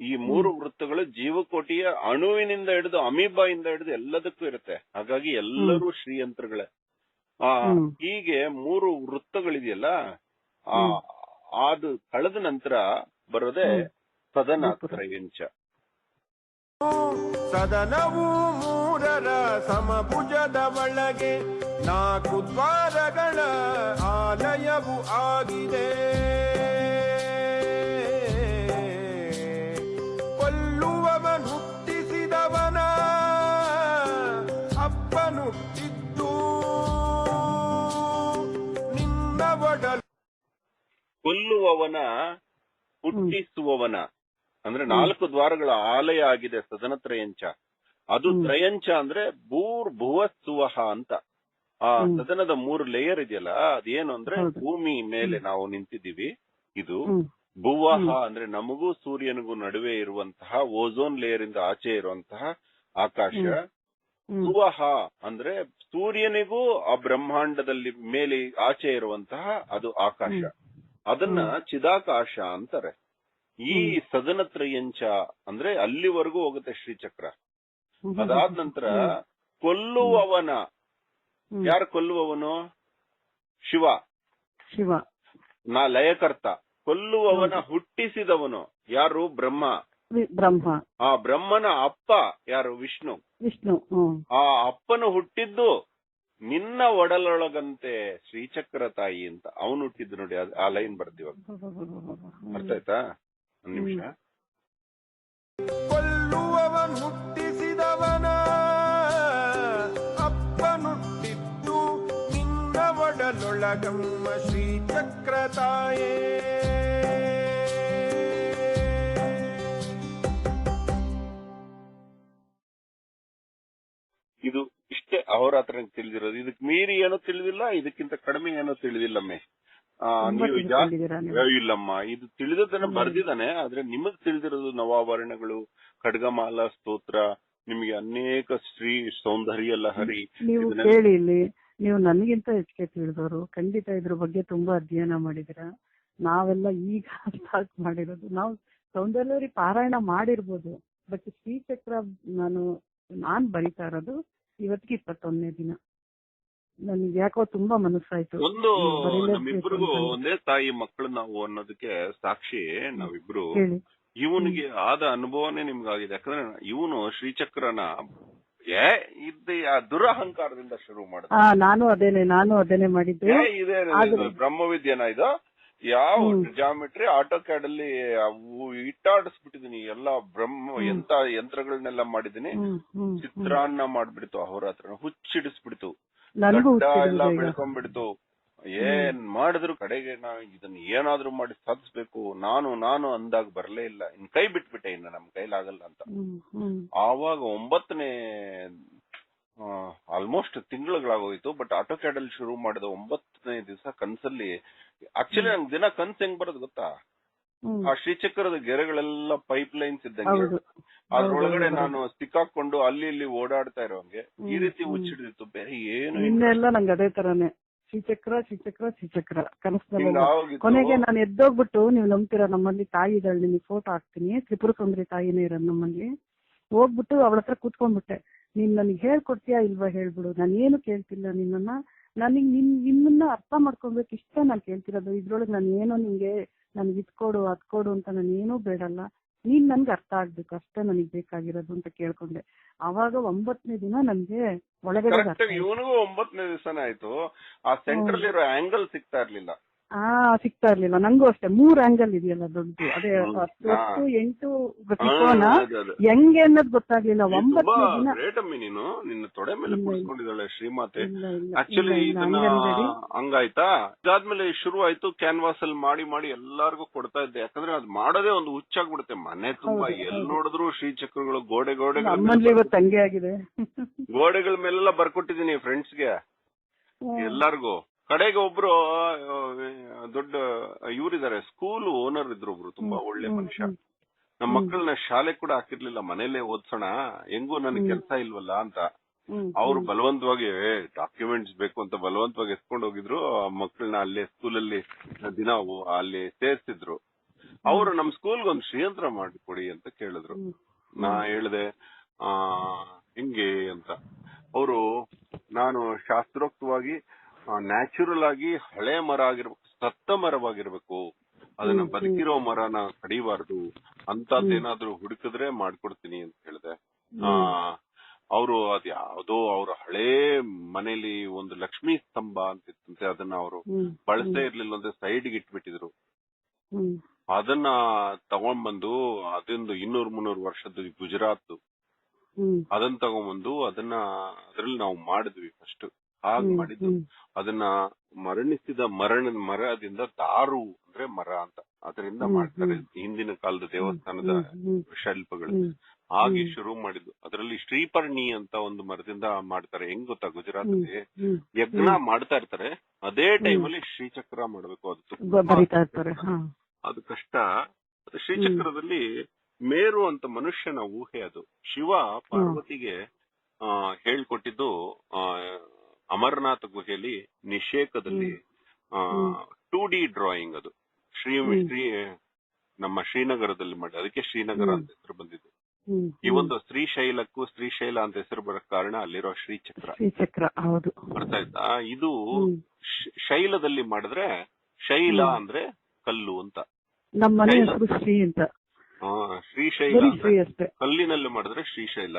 ಈ ಮೂರು ವೃತ್ತಗಳು ಜೀವಕೋಟಿಯ ಅಣುವಿನಿಂದ ಹಿಡಿದು ಅಮೀಬಾಯಿಂದ ಇಂದ ಹಿಡಿದು ಎಲ್ಲದಕ್ಕೂ ಇರುತ್ತೆ ಹಾಗಾಗಿ ಎಲ್ಲರೂ ಶ್ರೀಯಂತ್ರಗಳೇ ಆ ಹೀಗೆ ಮೂರು ವೃತ್ತಗಳಿದೆಯಲ್ಲ ಆ. ಅದು ಕಳೆದ ನಂತರ ಬರೋದೇ ಹ್ಮ್. ಸದನ ಗೋಪುರ. ತ್ರಯಂಚ ಸದನವು ಮೂರರ ಸಮಭುಜದ ಒಳಗೆ ನಾಲ್ಕು ದ್ವಾರಗಳ ಆಲಯವು ಆಗಿದೆ ಕೊಲ್ಲುವವನ ಹುಟ್ಟಿಸುವವನ. ಅಂದ್ರೆ ನಾಲ್ಕು ದ್ವಾರಗಳ ಆಲಯ ಆಗಿದೆ ಸದನ ತ್ರಯಂಚ ಅದು ತ್ರಯಂಚ ಅಂದ್ರೆ ಭೂರ್ ಭುವ ಸುವಹ ಅಂತ. ಆ ಸದನದ ಮೂರು ಲೇಯರ್ ಇದೆಯಲ್ಲ ಅದೇನು ಅಂದ್ರೆ ಭೂಮಿ ಮೇಲೆ ನಾವು ನಿಂತಿದ್ದೀವಿ. ಇದು ಭುವಹ ಅಂದ್ರೆ ನಮಗೂ ಸೂರ್ಯನಿಗೂ ನಡುವೆ ಇರುವಂತಹ ಓಝೋನ್ ಲೇಯರ್ ಇಂದ ಆಚೆ ಇರುವಂತಹ ಆಕಾಶ. ಸುವಹ ಅಂದ್ರೆ ಸೂರ್ಯನಿಗೂ ಆ ಬ್ರಹ್ಮಾಂಡದಲ್ಲಿ ಮೇಲೆ ಆಚೆ ಇರುವಂತಹ ಅದು ಆಕಾಶ. ಅದನ್ನ ಚಿದಾಕಾಶ ಅಂತಾರೆ. ಈ ಸದನತ್ರಯಂಚ ಸದನ ತ್ರಯಂಚ ಅಂದ್ರೆ ಅಲ್ಲಿವರೆಗೂ ಹೋಗುತ್ತೆ ಶ್ರೀಚಕ್ರ. ಅದಾದ ನಂತರ ಕೊಲ್ಲುವವನ. ಯಾರು ಕೊಲ್ಲುವವನು? ಶಿವ. ಶಿವ. ನಾ ಲಯಕರ್ತ. ಕೊಲ್ಲುವವನ ಹುಟ್ಟಿಸಿದವನು. ಯಾರು? ಬ್ರಹ್ಮ. ಬ್ರಹ್ಮ. ಆ ಬ್ರಹ್ಮನ ಅಪ್ಪ ಯಾರು? ವಿಷ್ಣು. ವಿಷ್ಣು. ಆ ಅಪ್ಪನು ಹುಟ್ಟಿದ್ದು ನಿನ್ನ ಒಡಲೊಳಗಂತೆ ಶ್ರೀಚಕ್ರ ತಾಯಿ ಅಂತ ಅವನು ಹುಟ್ಟಿದ್ದು ನೋಡಿ ಅದ್- ಆ ಲೈನ್ ಬರ್ತೀವ ಅರ್ಥ ಆಯ್ತಾ? ಒಂದ್ ನಿಮಿಷ. ಕೊಲ್ಲುವವನ್ ಹುಟ್ಟಿಸಿದವನ ಅಪ್ಪನುಟ್ಟಿದ್ದು ನಿನ್ನ ಒಡಲೊಳಗಮ್ಮ ಶ್ರೀಚಕ್ರ ತಾಯೇ. ಇದಕ್ಕಿಂತ ಕಡಿಮೆ ಏನೋ ತಿಳಿದಿಲ್ಲಮ್ಮೆ. ನೀವು ಇಲ್ಲಮ್ಮ. ಇದು ತಿಳಿದದನ್ನ. ಬರ್ದಿದ್ದಾನೆ ಆದ್ರೆ ನಿಮಗ್ ತಿಳಿದಿರೋದು ನವಾಭರಣಗಳು ಖಡ್ಗಮಾಲ ಸ್ತೋತ್ರ ನಿಮಗೆ ಅನೇಕ ಶ್ರೀ ಸೌಂದರ್ಯ ಲಹರಿ ನೀವು ಕೇಳಿ ಇಲ್ಲಿ. ನೀವು ನನಗಿಂತ ಹೆಚ್ಚಿಗೆ ತಿಳಿದವರು. ಖಂಡಿತ ಇದ್ರ ಬಗ್ಗೆ ತುಂಬಾ ಅಧ್ಯಯನ ಮಾಡಿದಿರ ನಾವೆಲ್ಲ ಈಗ ಸ್ಟಾರ್ಟ್ ಮಾಡಿರೋದು. ನಾವು ಸೌಂದರ್ಯರಿ ಪಾರಾಯಣ ಮಾಡಿರ್ಬೋದು. ಬಟ್ ಶ್ರೀಚಕ್ರ ನಾನು ನಾನ್ ಬರಿತಾ ಇರೋದು ಇವತ್ತಿಗೆ ಇಪ್ಪತ್ತೊಂದನೇ ದಿನ. ನನ್ಗೆ ಯಾಕೋ ತುಂಬಾ ಮನಸ್ಸಾಯ್ತು. ಒಂದು ನಮ್ಮಿಬ್ರಿಗೂ ಒಂದೇ ತಾಯಿ ಮಕ್ಕಳು ನಾವು ಅನ್ನೋದಕ್ಕೆ ಸಾಕ್ಷಿ ನಾವಿಬ್ರು. ಇವನಿಗೆ ಆದ ಅನುಭವನೇ ನಿಮ್ಗಾಗಿದೆ. ಯಾಕಂದ್ರೆ ಇವನು ಶ್ರೀಚಕ್ರನ ಏ ಇದ್ದೆ ಆ ದುರಹಂಕಾರದಿಂದ ಶುರು ಮಾಡಿದ. ನಾನು ಅದೇನೆ ನಾನು ಅದೇನೆ ಮಾಡಿದ್ದೆ. ಇದೇ? ಯಾವ. ಜಾಮಿಟ್ರಿ ಆಟೋ ಕ್ಯಾಡ್ ಅಲ್ಲಿ ಇಟ್ಟಾಡಿಸ್ಬಿಟ್ಟಿದೀನಿ. ಎಲ್ಲಾ ಬ್ರಹ್ಮ ಹ್ಮ್. ಎಂತ ಯಂತ್ರಗಳನ್ನೆಲ್ಲ ಮಾಡಿದೀನಿ. ಚಿತ್ರಾನ್ನ ಮಾಡ್ಬಿಡ್ತು ಅಹೋರಾತ್ರ ಹುಚ್ಚಿಡಿಸ್ಬಿಡ್ತು. ನನಗೂ ಎಲ್ಲ ಬೆಳ್ಕೊಂಡ್ಬಿಡ್ತು. ಏನ್ ಮಾಡಿದ್ರು ಕಡೆಗೆ ನಾವು ಇದನ್ನ ಏನಾದ್ರೂ ಮಾಡಿ ಸಾಧಿಸ್ಬೇಕು. ನಾನು ನಾನು ಅಂದಾಗ ಬರ್ಲೇ ಇಲ್ಲ. ಇನ್ ಕೈ ಬಿಟ್ಬಿಟ್ಟೆ ಇನ್ನ ನಮ್ ಕೈಲಾಗಲ್ಲ ಅಂತ. ಆವಾಗ ಒಂಬತ್ತನೇ ಆಲ್ಮೋಸ್ಟ್ ತಿಂಗಳುಗಳಾಗೋಯ್ತು ಬಟ್ ಆಟೋ ಕ್ಯಾಡಲ್ ಶುರು ಮಾಡಿದ ಒಂಬತ್ತನೇ ದಿವಸ ಕನ್ಸಲ್ಲಿ ಆಕ್ಚುಲಿ ನಂಗೆ ದಿನ ಕನ್ಸ್ ಹೆಂಗ್ ಬರೋದು ಗೊತ್ತಾ? ಆ ಶ್ರೀಚಕ್ರದ ಗೆರೆಗಳೆಲ್ಲ ಪೈಪ್ ಲೈನ್ಸ್ ಇದ್ದಂಗೆ ಅದ್ರೊಳಗಡೆ ನಾನು ಸಿಕ್ಕಾಕೊಂಡು ಅಲ್ಲಿ ಇಲ್ಲಿ ಓಡಾಡ್ತಾ ಇರೋಂಗೆ ಈ ರೀತಿ ಹ್ಮ್. ಬೇರೆ ಏನು ಇನ್ನೆಲ್ಲ ನಂಗೆ ಅದೇ ತರಾನೇ. ಶ್ರೀಚಕ್ರ ಶ್ರೀಚಕ್ರ ಶ್ರೀಚಕ್ರ. ಕನಸಿನಲ್ಲಿ. ಕೊನೆಗೆ ನಾನು ಎದ್ದೋಗ್ಬಿಟ್ಟು ನೀವು ನಂಬ್ತೀರಾ ನಮ್ಮಲ್ಲಿ ತಾಯಿ ಇದ್ದಾಳೆ ನಿಮಗೆ ಫೋಟೋ ಹಾಕ್ತೀನಿ. ತ್ರಿಪುರ ಸುಂದರಿ ತಾಯಿನೇ ಇರೋದು ನಮ್ಮಲ್ಲಿ. ಹೋಗ್ಬಿಟ್ಟು ಅವಳ ಹತ್ರ ಕೂತ್ಕೊಂಡ್ಬಿಟ್ಟೆ. ನೀನ್ ನನಗೆ ಹೇಳ್ಕೊಡ್ತೀಯಾ ಇಲ್ವಾ ಹೇಳ್ಬಿಡು. ನಾನು ಏನು ಕೇಳ್ತಿಲ್ಲ ನಿನ್ನನ್ನ. ನನಗ್ ನಿನ್ ನಿಮ್ಮನ್ನ ಅರ್ಥ ಮಾಡ್ಕೊಬೇಕು ಇಷ್ಟ ನಾನು ಕೇಳ್ತಿರೋದು. ಇದ್ರೊಳಗೆ ನಾನು ಏನೋ ನಿಂಗೆ ನನ್ಗೆ ಇದ್ಕೊಡು ಅದ್ಕೊಡು ಅಂತ ನಾನು ಏನೂ ಬೇಡಲ್ಲ. ನೀನ್ ನನ್ಗೆ ಅರ್ಥ ಆಗ್ಬೇಕು ಅಷ್ಟೇ ನನಗೆ ಬೇಕಾಗಿರೋದು ಅಂತ ಕೇಳ್ಕೊಂಡೆ. ಅವಾಗ ಒಂಬತ್ತನೇ ದಿನ ನನ್ಗೆ ಒಳಗಡೆ. ಇವನಿಗೂ ಒಂಬತ್ತನೇ ದಿವಸನೇ ಆಯ್ತು. ಆ ಸೆಂಟ್ರಲ್ ಇರೋ ಆಂಗಲ್ ಸಿಗ್ತಾ ಇರ್ಲಿಲ್ಲ. ಆ ಸಿಗ್ತಾ ಇರ್ಲಿಲ್ಲ. ನಂಗೂ ಅಷ್ಟೇ. ಮೂರ್ ಆಂಗಲ್ ಇದೆಯಲ್ಲ ದೊಡ್ಡದು. ಅದೇ. ಹತ್ತು ಎಂಟು ತ್ರಿಕೋನ. ಹೆಂಗೆ ಅನ್ನೋದು ಗೊತ್ತಾಗ್ಲಿಲ್ಲ. ಒಂಬತ್ತು ದಿನ ನೀನು. ನಿನ್ನ ತೊಡೆ ಮೇಲೆ. ಕೂರಿಸ್ಕೊಂಡಿದ್ದಾಳೆ ಶ್ರೀಮಾತೆ. ಆಕ್ಚುಲಿ ಇದನ್ನ. ಹಂಗಾಯ್ತಾ? ಇದಾದ್ಮೇಲೆ ಶುರು ಆಯ್ತು ಕ್ಯಾನ್ವಾಸ್ ಅಲ್ಲಿ ಮಾಡಿ ಮಾಡಿ ಎಲ್ಲಾರ್ಗು ಕೊಡ್ತಾ ಇದ್ದೆ. ಯಾಕಂದ್ರೆ ಅದ್ ಮಾಡೋದೇ ಒಂದು ಹುಚ್ಚಾಗ್ಬಿಡುತ್ತೆ. ಮನೆ ತುಂಬಾ ಎಲ್ ಶ್ರೀ ನೋಡಿದ್ರು ಶ್ರೀಚಕ್ರಗಳು ಗೋಡೆ ಗೋಡೆ ಇವತ್ತು ಹಂಗೆ ಆಗಿದೆ. ಗೋಡೆಗಳ ಮೇಲೆಲ್ಲ ಬರ್ಕೊಟ್ಟಿದೀನಿ ಫ್ರೆಂಡ್ಸ್ಗೆ ಎಲ್ಲಾರ್ಗು. ಕಡೆಗೆ ಒಬ್ರು ದೊಡ್ಡ ಇವರಿದ್ದಾರೆ. ಸ್ಕೂಲ್ ಓನರ್ ಇದ್ರು ಒಬ್ರು ತುಂಬಾ ಒಳ್ಳೆ ಮನುಷ್ಯ. ನಮ್ಮ ಮಕ್ಕಳನ್ನ ಶಾಲೆ ಕೂಡ ಹಾಕಿರ್ಲಿಲ್ಲ ಮನೇಲೆ ಓದ್ಸೋಣ ಹೆಂಗೂ ನನಗೆ. ಕೆಲಸ ಇಲ್ವಲ್ಲ ಅಂತ. ಅವ್ರು ಬಲವಂತವಾಗಿ ಡಾಕ್ಯುಮೆಂಟ್ಸ್ ಬೇಕು ಅಂತ ಬಲವಂತವಾಗಿ ಎತ್ಕೊಂಡು ಹೋಗಿದ್ರು. ಆ ಮಕ್ಕಳನ್ನ ಅಲ್ಲೇ ಸ್ಕೂಲಲ್ಲಿ ದಿನ ಅಲ್ಲಿ ಸೇರ್ಸಿದ್ರು. ಅವರು ನಮ್ ಸ್ಕೂಲ್ಗೆ ಒಂದು ಶ್ರೀಯಂತ್ರ ಮಾಡಿಕೊಡಿ ಅಂತ ಕೇಳಿದ್ರು. ನಾ ಹೇಳ್ದೆ ಆ ಹಿಂಗೆ ಅಂತ. ಅವರು ನಾನು ಶಾಸ್ತ್ರೋಕ್ತವಾಗಿ ನ್ಯಾಚುರಲ್ ಆಗಿ ಹಳೆ ಮರ ಆಗಿರ್ಬೇಕು ಸತ್ತ ಮರವಾಗಿರ್ಬೇಕು. ಅದನ್ನ ಬದುಕಿರೋ ಮರನ ಕಡಿಬಾರ್ದು. ಅಂತದ್ದೇನಾದ್ರೂ ಹುಡುಕಿದ್ರೆ ಮಾಡ್ಕೊಡ್ತೀನಿ ಅಂತ ಹೇಳಿದೆ. ಆ ಅವರು ಅದ್ ಯಾವ್ದೋ ಅವ್ರ ಹಳೆ ಮನೇಲಿ ಒಂದು ಲಕ್ಷ್ಮೀ ಸ್ತಂಭ ಅಂತ ಇತ್ತಂತೆ ಅದನ್ನ ಅವರು ಬಳಸದೇ ಇರ್ಲಿಲ್ಲ ಅಂದ್ರೆ ಸೈಡ್ಗೆ ಇಟ್ಬಿಟ್ಟಿದ್ರು. ಅದನ್ನ ತಗೊಂಡ್ಬಂದು ಅದೊಂದು ಇನ್ನೂರ್ ಮುನ್ನೂರ್ ವರ್ಷದ ಗುಜರಾತ್ ಅದನ್ನ ತಗೊಂಡ್ಬಂದು ಅದನ್ನ ಅದ್ರಲ್ಲಿ ನಾವು ಮಾಡಿದ್ವಿ ಫಸ್ಟ್ ಹಾಗ್ ಹ್ಮ್, ಮಾಡಿದ್ದು. ಅದನ್ನ ಮರಣಿಸಿದ ಮರಣ ಮರದಿಂದ ದಾರು ಅಂದ್ರೆ ಮರ ಅಂತ. ಅದರಿಂದ ಮಾಡ್ತಾರೆ ಹಿಂದಿನ ಕಾಲದ ದೇವಸ್ಥಾನದ ಶಿಲ್ಪಗಳು. ಹಾಗೆ ಶುರು ಮಾಡಿದ್ದು. ಅದರಲ್ಲಿ ಶ್ರೀಪರ್ಣಿ ಅಂತ ಒಂದು ಮರದಿಂದ ಮಾಡ್ತಾರೆ. ಹೆಂಗ್ ಗೊತ್ತಾ ಗುಜರಾತ್. ಯಜ್ಞ ಮಾಡ್ತಾ ಇರ್ತಾರೆ. ಅದೇ ಟೈಮಲ್ಲಿ ಶ್ರೀಚಕ್ರ ಮಾಡ್ಬೇಕು. ಅದು ಅದು ಕಷ್ಟ. ಶ್ರೀಚಕ್ರದಲ್ಲಿ ಮೇರು ಅಂತ ಮನುಷ್ಯನ ಊಹೆ ಅದು. ಶಿವ ಪಾರ್ವತಿಗೆ ಹೇಳ್ಕೊಟ್ಟಿದ್ದು ಆ ಅಮರನಾಥ ಗುಹೆಯಲ್ಲಿ ನಿಷೇಕದಲ್ಲಿ ಟೂ ಡಿ ಡ್ರಾಯಿಂಗ್ ಅದು. ಶ್ರೀ ಶ್ರೀ ನಮ್ಮ ಶ್ರೀನಗರದಲ್ಲಿ ಮಾಡಿ ಅದಕ್ಕೆ ಶ್ರೀನಗರ ಅಂತ ಹೆಸರು ಬಂದಿದ್ದು ಈ ಒಂದು ಶ್ರೀಶೈಲಕ್ಕೂ ಶ್ರೀಶೈಲ ಅಂತ ಹೆಸರು ಬರೋ ಕಾರಣ ಅಲ್ಲಿರೋ ಶ್ರೀಚಕ್ರ ಶ್ರೀಚಕ್ರ ಹೌದು. ಬರ್ತಾ ಆಯ್ತಾ? ಇದು ಶೈಲದಲ್ಲಿ ಮಾಡಿದ್ರೆ ಶೈಲ ಅಂದ್ರೆ ಕಲ್ಲು ಅಂತ. ನಮ್ಮ ಮನೆ ಹೆಸರು ಶ್ರೀ ಅಂತ. ಶ್ರೀಶೈಲ ಕಲ್ಲಿನಲ್ಲಿ ಮಾಡಿದ್ರೆ ಶ್ರೀಶೈಲ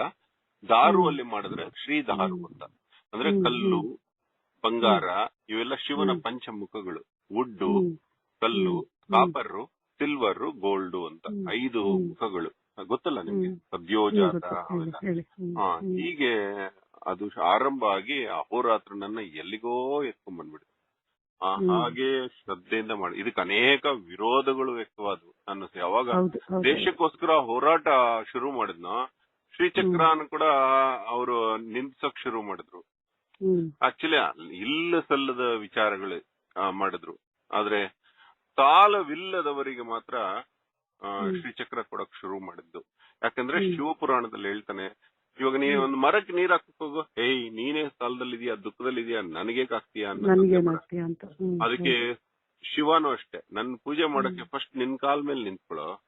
ದಾರು ಅಲ್ಲಿ ಮಾಡಿದ್ರೆ ಶ್ರೀ ದಾರು ಅಂತ. ಅಂದ್ರೆ ಕಲ್ಲು ಬಂಗಾರ ಇವೆಲ್ಲ ಶಿವನ ಪಂಚಮುಖಗಳು. ವುಡ್ಡು ಕಲ್ಲು. ಕಾಪರ್ ಸಿಲ್ವರ್ ಗೋಲ್ಡ್ ಅಂತ ಐದು ಮುಖಗಳು. ಗೊತ್ತಲ್ಲ ನಿಮ್ಗೆ? ಸದ್ಯೋಜಾತ ಹಾ ಹೀಗೆ ಅದು ಆರಂಭ ಆಗಿ ಅಹೋರಾತ್ರನನ್ನ ಎಲ್ಲಿಗೋ ಎತ್ಕೊಂಡ್ ಬಂದ್ಬಿಡ್ತು ಆ, ಹಾಗೆ ಶ್ರದ್ಧೆಯಿಂದ ಮಾಡಿ ಇದಕ್ಕೆ ಅನೇಕ ವಿರೋಧಗಳು ವ್ಯಕ್ತವಾದವು ನಾನು ಯಾವಾಗ ದೇಶಕ್ಕೋಸ್ಕರ ಹೋರಾಟ ಶುರು ಮಾಡಿದ್ನೋ ಶ್ರೀಚಕ್ರನ ಕೂಡ ಅವರು ನಿಂದ್ಸಕ್ ಶುರು ಮಾಡಿದ್ರು. ಆಕ್ಚುಲಿ ಇಲ್ಲ ಸಲ್ಲದ ವಿಚಾರಗಳು ಮಾಡಿದ್ರು. ಆದ್ರೆ ತಾಲವಿಲ್ಲದವರಿಗೆ ಮಾತ್ರ. ಶ್ರೀಚಕ್ರ ಕೊಡಕ್ ಶುರು ಮಾಡಿದ್ದು. ಯಾಕಂದ್ರೆ. ಶಿವಪುರಾಣದಲ್ಲಿ ಹೇಳ್ತಾನೆ ಇವಾಗ ನೀ ಒಂದು ಮರಕ್ಕೆ ನೀರ್ ಹೋಗು. ಏಯ್ ನೀನೇ ಸಾಲದಲ್ಲಿದ್ಯಾ ದುಃಖದಲ್ಲಿದ್ಯಾ ದುಃಖದಲ್ಲಿ ಇದೆಯಾ ನನಗೆ ಅಂತ. ಅದಕ್ಕೆ ಶಿವನು ಅಷ್ಟೇ ನನ್ ಪೂಜೆ ಮಾಡಕ್ಕೆ ಫಸ್ಟ್ ನಿನ್ ಕಾಲ್ ಮೇಲೆ ನಿಂತ್ಕೊಳ್ಳೋ.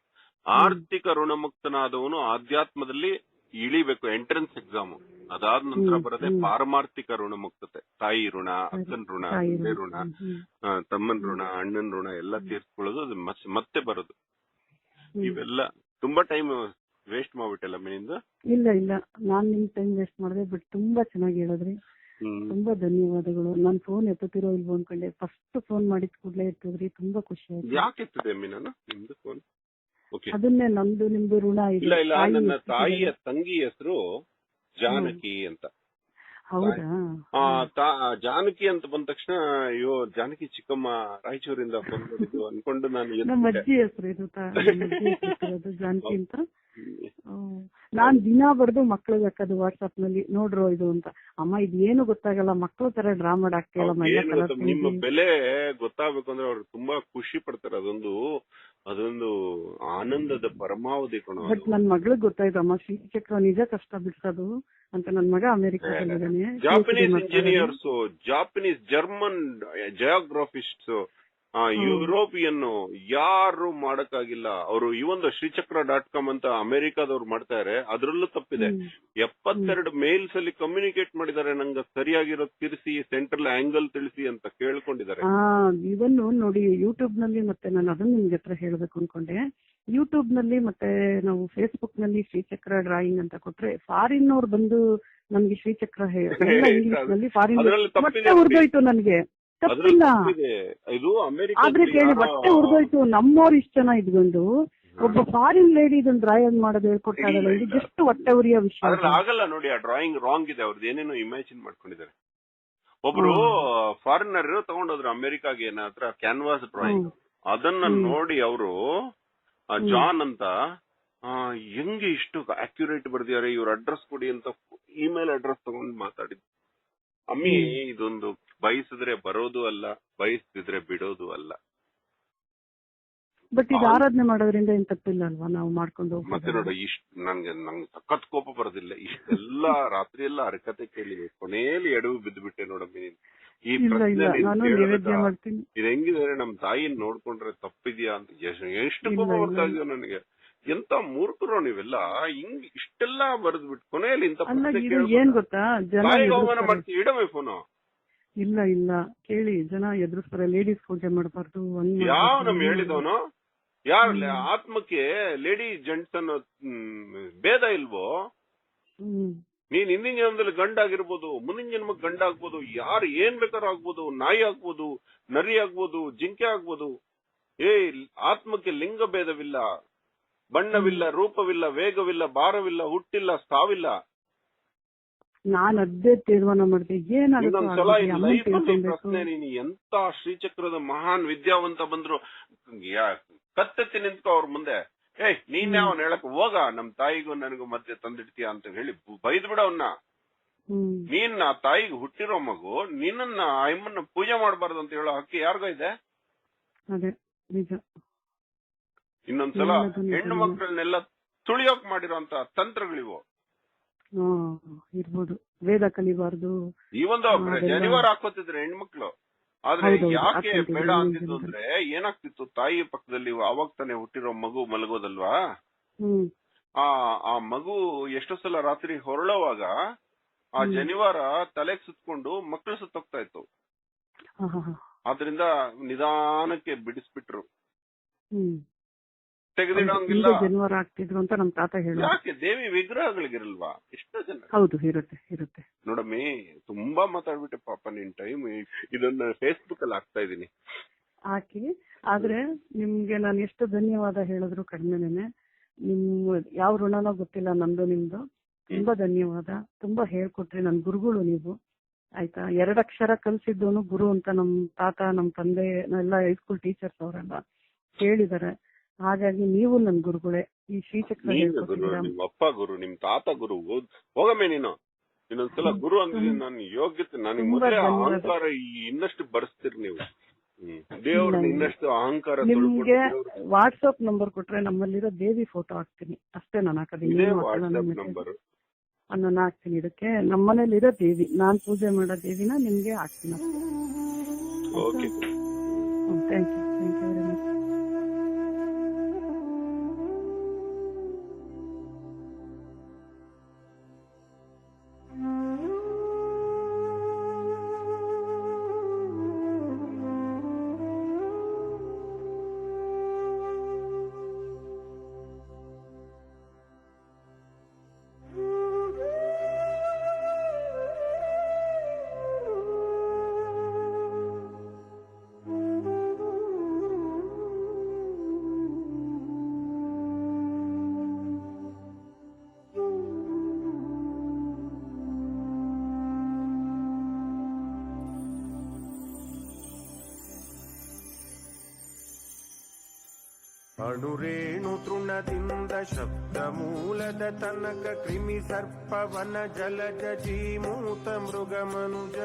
ಆರ್ಥಿಕ ಋಣಮುಕ್ತನಾದವನು ಆಧ್ಯಾತ್ಮದಲ್ಲಿ ಇಳಿಬೇಕು ಎಂಟ್ರೆನ್ಸ್ ಎಕ್ಸಾಮ್ ಅದಾದ ನಂತರ ಬರೋದೆ ಪಾರಮಾರ್ಥಿಕ ಪಾರಮಾರ್ಥಿಕ ಋಣಮುಕ್ತತೆ ತಾಯಿ ಋಣ ಅಕ್ಕನ ಋಣ ತಂದೆ ಋಣ. ಋಣ ತಮ್ಮನ್ ಋಣ ಅಣ್ಣನ್ ಋಣ ಎಲ್ಲ ತೀರ್ಸ್ಕೊಳ್ಳೋದು ಅದು ಮತ್ತೆ ಬರೋದು. ಇವೆಲ್ಲ ತುಂಬಾ ಟೈಮ್ ವೇಸ್ಟ್ ಮಾಡ್ಬಿಟ್ಟಲ್ಲ ಮನೆಯಿಂದ ಇಲ್ಲ ಇಲ್ಲ. ನಾನ್ ನಿಮ್ ಟೈಮ್ ವೇಸ್ಟ್ ಮಾಡಿದೆ ಬಟ್ ತುಂಬಾ ಚೆನ್ನಾಗಿ ಹೇಳಿದ್ರಿ. ತುಂಬಾ ಧನ್ಯವಾದಗಳು. ನಾನ್ ಫೋನ್ ಎತ್ತುತ್ತಿರೋ ಇಲ್ವೋ ಅನ್ಕೊಂಡೆ. ಫಸ್ಟ್ ಫೋನ್ ಮಾಡಿದ ಕೂಡಲೇ ಎತ್ತಿದ್ರಿ. ತುಂಬಾ ಖುಷಿ ಆಯ್ತು. ಯಾಕೆ ಎತ್ತದೆ ನಿಮ್ದು ಫೋನ್ ಅದನ್ನೇ ನಮ್ದು ನಿಮ್ದು ಋಣ ಇಲ್ಲ ಇಲ್ಲ ತಾಯಿ ನನ್ನ ತಾಯಿಯ ತಂಗಿ ಹೆಸರು ಜಾನಕಿ ಅಂತ. ಹೌದಾ? ಜಾನಕಿ ಅಂತ ಬಂದ ತಕ್ಷಣ ಅಯ್ಯೋ ಜಾನಕಿ ಚಿಕ್ಕಮ್ಮ ರಾಯಚೂರಿಂದ ಬಂದಿದ್ದು ಅನ್ಕೊಂಡು ನಾನು ನಮ್ಮ ಅಜ್ಜಿ ಹೆಸರು ಇದು ಜಾನಕಿ ಅಂತ. ನಾನ್ ದಿನ ಬರ್ದು ಮಕ್ಳಿಗೆ ಹಾಕೋದು ವಾಟ್ಸ್ಆಪ್ನಲ್ಲಿ ನೋಡ್ರೋ ಇದು ಅಂತ. ಅಮ್ಮ ಇದು ಏನು ಗೊತ್ತಾಗಲ್ಲ ಮಕ್ಳು ತರ ಡ್ರಾ ಮಾಡಾಕ್ತಿಲ್ಲ ನಿಮ್ಮ ಬೆಲೆ ಗೊತ್ತಾಗ್ಬೇಕು ಅಂದ್ರೆ ಅವ್ರು ತುಂಬಾ ಖುಷಿ ಪಡ್ತಾರೆ ಅದೊಂದು. ಅದೊಂದು ಆನಂದದ ಪರಮಾವಧಿ ಕಣ ಬಟ್ ನನ್ ಮಗಳಿಗೆ ಗೊತ್ತಾಯ್ತು ಅಮ್ಮ ಶ್ರೀಚಕ್ರ ನಿಜ ಕಷ್ಟ ಬಿಡ್ಸೋದು ಅಂತ ನನ್ ಮಗ America Japanese engineers Japanese German geographists European ಯಾರು ಮಾಡಕ್ಕಾಗಿಲ್ಲ. ಅವರು ಈ ಒಂದು ಶ್ರೀಚಕ್ರ ಡಾಟ್ ಕಾಮ್ ಅಂತ ಅಮೆರಿಕಾದವ್ರು ಮಾಡ್ತಾರೆ ಅದ್ರಲ್ಲೂ ತಪ್ಪಿದೆ. ಎಪ್ಪತ್ತೆರಡು ಮೇಲ್ಸ್ ಅಲ್ಲಿ ಕಮ್ಯುನಿಕೇಟ್ ಮಾಡಿದ್ದಾರೆ ನಂಗೆ ಸರಿಯಾಗಿರೋ ತಿರ್ಸಿ ಸೆಂಟ್ರಲ್ ಆಂಗಲ್ ತಿಳಿಸಿ ಅಂತ ಕೇಳ್ಕೊಂಡಿದ್ದಾರೆ. ಇವನ್ನು ಇವನ್ ನೋಡಿ ಯೂಟ್ಯೂಬ್ನಲ್ಲಿ ಮತ್ತೆ ನಾನು ಅದನ್ನ ನಿಮ್ಗೆ ಹತ್ರ ಹೇಳ್ಬೇಕು ಅನ್ಕೊಂಡೆ. ಯೂಟ್ಯೂಬ್ನಲ್ಲಿ ಮತ್ತೆ ನಾವು ಫೇಸ್ಬುಕ್ನಲ್ಲಿ ಶ್ರೀಚಕ್ರ ಡ್ರಾಯಿಂಗ್ ಅಂತ ಕೊಟ್ರೆ ಫಾರಿನ್ ಅವ್ರು ಬಂದು ನಮ್ಗೆ ಶ್ರೀಚಕ್ರ ಹೇಳಿ ಇಂಗ್ಲಿಷ್ ನಲ್ಲಿ ಫಾರಿನ್ ಮತ್ತೆ ಉರ್ದೋಯ್ತು ನನ್ಗೆ. ತಪ್ಪಿಲ್ಲ. ಇದು ಆದ್ರೆ ಕೇಳಿ ಬಟ್ಟೆ ಹುರಿದೋಯ್ತು ನಮ್ಮವ್ರು ಇಷ್ಟ ಜನ ಇದ್ಕೊಂಡು ಒಬ್ಬ ಫಾರಿನ್ ಲೇಡಿ ಇದನ್ನ ಡ್ರಾಯಿಂಗ್ ಮಾಡೋದು ಹೇಳ್ಕೊಟ್ಟಾಗಲ್ಲ ಇದು. ಜಸ್ಟ್ ಹೊಟ್ಟೆ ಉರಿಯ ವಿಷಯ ಆಗಲ್ಲ ನೋಡಿ ಆ ಡ್ರಾಯಿಂಗ್ ರಾಂಗ್ ಇದೆ. ಅವ್ರದ್ದು ಏನೇನೋ ಇಮ್ಯಾಜಿನ್ ಮಾಡ್ಕೊಂಡಿದ್ದಾರೆ. ಒಬ್ರು ಫಾರಿನರ್ ತಗೊಂಡೋದ್ರು ಅಮೆರಿಕಾಗೆ ಏನಾದ್ರ ಕ್ಯಾನ್ವಾಸ್ ಡ್ರಾಯಿಂಗ್ ಅದನ್ನ ನೋಡಿ ಅವರು. ಜಾನ್ ಅಂತ ಹೆಂಗೆ ಇಷ್ಟು ಅಕ್ಯುರೇಟ್ ಬರ್ದಿದ್ದಾರೆ? ಇವ್ರ ಅಡ್ರೆಸ್ ಕೊಡಿ ಅಂತ ಇಮೇಲ್ ಅಡ್ರೆಸ್ ತಗೊಂಡು ಮಾತಾಡಿದ್ರು ಅಮ್ಮಿ ಇದೊಂದು ಬಯಸಿದ್ರೆ ಬರೋದು ಅಲ್ಲ ಬಯಸ್ತಿದ್ರೆ ಬಿಡೋದು ಅಲ್ಲ. ಬಟ್ ಇದು ಆರಾಧನೆ ಮಾಡೋದ್ರಿಂದ ಏನ್ ತಪ್ಪಿಲ್ಲ ಅಲ್ವಾ ನಾವು ಮಾಡ್ಕೊಂಡು ಮತ್ತೆ ನೋಡೋ ಇಷ್ಟ ನಂಗೆ ನಂಗೆ ಸಖತ್ ಕೋಪ ಬರೋದಿಲ್ಲ. ಇಷ್ಟೆಲ್ಲ ರಾತ್ರಿ ಎಲ್ಲ ಹರಕತೆ ಕೇಳಿ ಕೊನೆಯಲ್ಲಿ ಎಡವು ಬಿದ್ದ್ಬಿಟ್ಟೆ ನೋಡಮ್ಮ ನೀನು. ಈ ಇದು ಹೆಂಗಿದ್ರೆ? ನಮ್ ತಾಯಿನ ನೋಡ್ಕೊಂಡ್ರೆ ತಪ್ಪಿದ್ಯಾ ಅಂತ ಎಷ್ಟ್- ಕೋಪ. ಬರ್ತಾ ಇದೆಯೋ ನನಗೆ. ಎಂತ ಮೂರ್ಖರು ನೀವೆಲ್ಲ? ಹಿಂಗ್ ಇಷ್ಟೆಲ್ಲಾ ಬರೆದ್ಬಿಟ್ಟು ಕೊನೆಯಲ್ಲಿ ಇಂತ ಏನ್ ಗೊತ್ತಾ? ಅವಮಾನ. ಮಾಡ್ತೀವಿ ಇಡಬೇಕು ಫೋನು ಇಲ್ಲ ಇಲ್ಲ. ಕೇಳಿ ಜನ ಎದುರಿಸ್ತಾರೆ. ಲೇಡೀಸ್ ಪೂಜೆ ಮಾಡಬಾರ್ದು. ಯಾವ ನಮ್ ಹೇಳಿದವನು? ಯಾರ ಆತ್ಮಕ್ಕೆ ಲೇಡಿ ಜೆಂಟ್ಸ್ ಅನ್ನೋ ಭೇದ ಇಲ್ವೋ? ನೀನ್ ಹಿಂದಿನ ಜನ್ಮದಲ್ಲಿ ಗಂಡ ಆಗಿರ್ಬೋದು ಮುಂದಿನ ಜನ್ಮಕ್ಕೆ ಗಂಡ ಆಗ್ಬೋದು ಯಾರು ಏನ್ ಬೇಕಾದ್ರೂ ಆಗ್ಬೋದು ನಾಯಿ ಆಗ್ಬೋದು ನರಿ ಆಗ್ಬೋದು ಜಿಂಕೆ ಆಗ್ಬೋದು. ಏ ಆತ್ಮಕ್ಕೆ ಲಿಂಗ ಭೇದವಿಲ್ಲ. ಬಣ್ಣವಿಲ್ಲ ರೂಪವಿಲ್ಲ ವೇಗವಿಲ್ಲ ಭಾರವಿಲ್ಲ ಹುಟ್ಟಿಲ್ಲ ಸಾವಿಲ್ಲ. ನಾನ್ ಅದೇ ತೀರ್ಮಾನ ಮಾಡಿದೆ. ಏನಾಗುತ್ತೆ ಎಂತ ಶ್ರೀಚಕ್ರದ ಮಹಾನ್ ವಿದ್ಯಾವಂತ ಬಂದ್ರು. ಕತ್ತೆತ್ತಿ ನಿಂತ್ಕೋ ಅವ್ರ ಮುಂದೆ. ಏಯ್ ನೀನ್ ಅವನ್ ಹೇಳಕ್ ಹೋಗ? ನಮ್ ತಾಯಿಗೂ ನನಗೂ ಮಧ್ಯೆ ತಂದಿಡ್ತೀಯ ಅಂತ ಹೇಳಿ ಬೈದ್ ಬಿಡ ಅವನ್ನ ನೀನ್ ಆ ತಾಯಿಗೆ ಹುಟ್ಟಿರೋ ಮಗು ನಿನ್ನನ್ನ ಅಮ್ಮನ್ನ ಪೂಜೆ ಮಾಡಬಾರ್ದು ಅಂತ ಹೇಳೋ ಹಕ್ಕಿ ಯಾರಿಗೋ ಇದೆ? ಇನ್ನೊಂದ್ಸಲ. ಹೆಣ್ಣು ಮಕ್ಕಳನ್ನೆಲ್ಲ ತುಳಿಯೋಕ್ ಮಾಡಿರೋ ತಂತ್ರಗಳಿವು. ಇರ್ಬೋದು. ವೇದ ಕಲಿಬಾರ್ದು. ಒಂದು ಜನಿವಾರ ಹಾಕೋತಿದ್ರೆ ಹೆಣ್ಮಕ್ಳು. ಆದ್ರೆ ಯಾಕೆ ಬೇಡ ಅಂತಿದ್ದು ಅಂದ್ರೆ ಏನಾಗ್ತಿತ್ತು? ತಾಯಿ ಪಕ್ಕದಲ್ಲಿ ಅವಾಗ ತಾನೇ ಹುಟ್ಟಿರೋ ಮಗು ಮಲಗೋದಲ್ವಾ? ಆ ಆ ಮಗು ಎಷ್ಟೋ ಸಲ ರಾತ್ರಿ ಹೊರಳುವಾಗ ಆ. ಜನಿವಾರ ತಲೆಗ್ ಸುತ್ಕೊಂಡು ಮಕ್ಕಳು ಸುತ್ತೋಗ್ತಾ ಇತ್ತು. ಆದ್ರಿಂದ ನಿಧಾನಕ್ಕೆ ಬಿಡಿಸ್ಬಿಟ್ರು. ಹ್ಮ್ ತೆಗೆದಿಡೋಂಗಿಲ್ಲ. ಜನವರ ಆಗ್ತಿದ್ರು ಅಂತ ನಮ್ ತಾತ ಯಾಕೆ? ದೇವಿ ವಿಗ್ರಹಗಳಿಗಿರಲ್ವಾ? ಎಷ್ಟೋ ಜನ ಹೌದು ಇರುತ್ತೆ ಇರುತ್ತೆ. ನೋಡಮ್ಮಿ ತುಂಬಾ ಮಾತಾಡ್ಬಿಟ್ಟೆ ಪಾಪ ನಿನ್ ಟೈಮ್ ಇದನ್ನ ಫೇಸ್ಬುಕ್ ಅಲ್ಲಿ ಹಾಕ್ತಾ ಇದೀನಿ. ಹಾಕಿ ಆದ್ರೆ ನಿಮ್ಗೆ ನಾನು ಎಷ್ಟು ಧನ್ಯವಾದ ಹೇಳಿದ್ರು ಕಡಿಮೆನೆ ನಿಮ್ ಯಾವ ಋಣನೋ ಗೊತ್ತಿಲ್ಲ ನಂದು ನಿಮ್ದು. ತುಂಬಾ ಧನ್ಯವಾದ. ತುಂಬಾ ಹೇಳ್ಕೊಟ್ರಿ ನನ್ ಗುರುಗಳು ನೀವು. ಆಯ್ತಾ? ಎರಡಕ್ಷರ ಕಲ್ಸಿದ್ದವನು ಗುರು ಅಂತ ನಮ್ ತಾತ ನಮ್ ತಂದೆ ಎಲ್ಲ ಹೈಸ್ಕೂಲ್ ಟೀಚರ್ಸ್ ಅವರೆಲ್ಲ ಹೇಳಿದಾರೆ ಹಾಗಾಗಿ ನೀವು ನನ್ ಗುರುಗಳೇ ಈ ಶ್ರೀಚಕ್ರ ನೀನು ಗುರು ಹೇಳ್ಕೊಟ್ಟಿದ್ದೀರಾ? ನಿಮ್ ಅಪ್ಪ ಗುರು ನಿಮ್ ತಾತ ಗುರು ಹೋಗ್- ಹೋಗಮ್ಮೆ ನೀನು. ಇನ್ನೊಂದ್ಸಲ ಗುರು ಅಂದ್ರೆ ನನ್ನ ನಾನು ಯೋಗ್ಯತೆ ನನಗೆ ತುಂಬಾ ಮೊದಲೇ ಧನ್ಯವಾದ. ಅಹಂಕಾರ ಈ- ಇನ್ನಷ್ಟು ಬರ್ಸ್ತೀರಿ ನೀವು. ದೇವ್ರ. ಇನ್ನಷ್ಟು ಅಹಂಕಾರ ನಿಮ್ಗೆ ವಾಟ್ಸ್ಆಪ್ ನಂಬರ್ ಕೊಟ್ರೆ ನಮ್ಮಲ್ಲಿರೋ ದೇವಿ ಫೋಟೋ ಹಾಕ್ತೀನಿ. ಅಷ್ಟೇ ನಾನು ಹಾಕೋದು ಇದೇ ಇನ್ನೇನು ಹಾಕಲ್ಲ ವಾಟ್ಸ್ಆಪ್ ನನ್ನ ನಂಬರ್. ಅನ್ನ ಹಾಕ್ತೀನಿ ಇದಕ್ಕೆ. ನಮ್ಮನೇಲಿರೋ ದೇವಿ ನಾನ್ ಪೂಜೆ ಮಾಡೋ ದೇವಿನ ನಿಮ್ಗೆ ಹಾಕ್ತೀನಿ. ಓಕೆ ಥ್ಯಾಂಕ್ ಯು ಅಣುರೇಣು ತೃಣದಿಂದ ಶಬ್ದ ಮೂಲದ ತನಕ ಕ್ರಿಮಿ ಸರ್ಪವನ ಜಲಜ ಜೀಮೂತ ಮೃಗ ಮನುಜ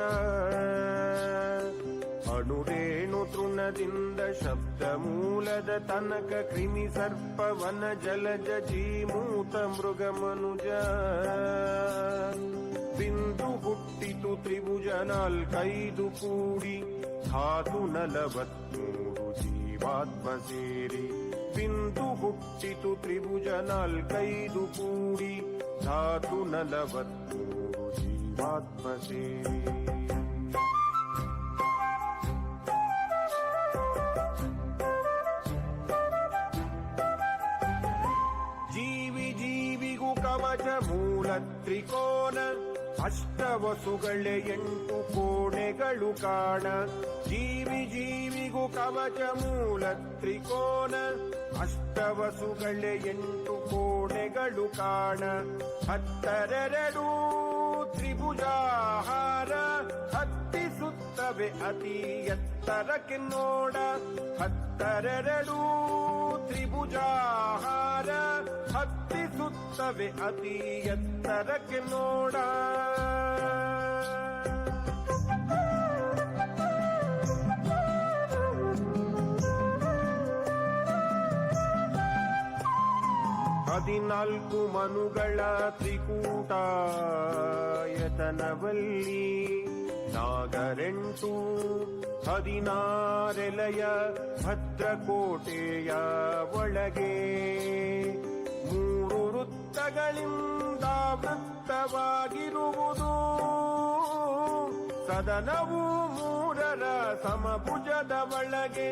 ಅಣುರೇಣು ತೃಣದಿಂದ ಶಬ್ದ ಮೂಲದ ತನಕ ಕ್ರಿಮಿ ಸರ್ಪವನ ಜಲಜ ಜೀಮೂತ ಮೃಗ ಮನುಜ ಬಿಂದು ಹುಟ್ಟಿತು ತ್ರಿಭುಜ ನಾಲ್ಕೈದು ಕೂಡಿ ಧಾತು ನಲವತ್ಮೂರು ಜೀವಾತ್ಮ ಸೇರಿ ಬಿಂದು ಹುಟ್ಟಿತು ತ್ರಿಭುಜ ನಾಲ್ಕೈದು ಕೂಡಿ ಧಾತು ನಲವತ್ಮೂರು ಜೀವಾತ್ಮ ಸೇರಿ ಜೀವಿ ಜೀವಿಗೂ ಕವಚ ಮೂಲ ತ್ರಿಕೋನ ಅಷ್ಟವಸುಗಳೇ ಎಂಟು ಕೋಣೆಗಳು ಕಾಣ. ಜೀವಿ ಜೀವಿಗೂ ಕವಚ ಮೂಲ ತ್ರಿಕೋಣ ಅಷ್ಟವಸುಗಳೇ ಎಂಟು ಕೋಣೆಗಳು ಕಾಣ. ಹತ್ತರೆರಡು ತ್ರಿಭುಜಾಹಾರ. ಹತ್ತಿಸುತ್ತವೆ ಅತಿ ಎತ್ತರಕ್ಕೆ ನೋಡ ಹತ್ತರೆರಡು ತ್ರಿಭುಜಾಹಾರ. ಹತ್ತಿಸುತ್ತವೆ ಅತಿ ಎತ್ತರಕ್ಕೆ ನೋಡ. ಹದಿನಾಲ್ಕು ಮನುಗಳ ತ್ರಿಕೂಟ ಯತನವಲ್ಲಿ ನಾಗರೆಂಟು ಹದಿನಾರೆಲೆಯ ಭದ್ರಕೋಟೆಯ ಒಳಗೆ. ಮೂರು ವೃತ್ತಗಳಿಂದ ವೃತ್ತವಾಗಿರುವುದು. ಸದನವು ಮೂರರ ಸಮಭುಜದ ಒಳಗೆ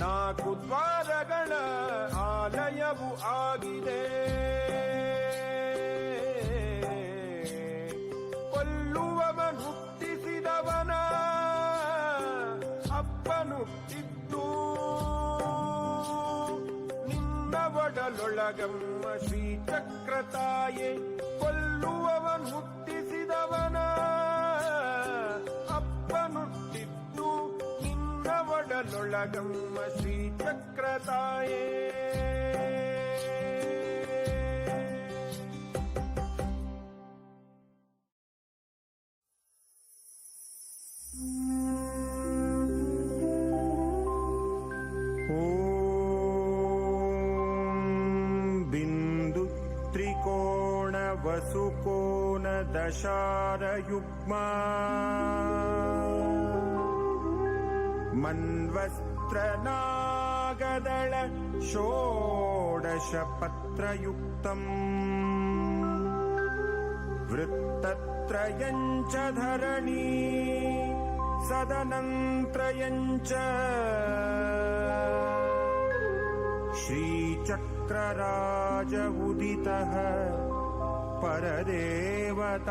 ನಾಲ್ಕು ದ್ವಾರಗಳ ಆಲಯವು ಆಗಿದೆ. ಕೊಲ್ಲುವವನು ಹುಟ್ಟಿಸಿದವನ ನಿನ್ನ ಒಡಲೊಳಗಮ್ಮ ಶ್ರೀಚಕ್ರತಾಯೆ ಕೊಲ್ಲುವವನ್ ಹುಟ್ಟಿಸಿದವನ. ಅಪ್ಪನುಟ್ಟಿದ್ದು ನಿನ್ನ ಒಡಲೊಳಗಮ್ಮ ಶ್ರೀಚಕ್ರತಾಯೇ ॐ त्रिकोण वसुकोन दशारयुग्मा मन्वस्त्रनागदळ षोडशपत्रयुक्तम्। वृत्तत्रयम् च धरणी सदनम् च श्रीचक्रराज उदितः परदेवतायाः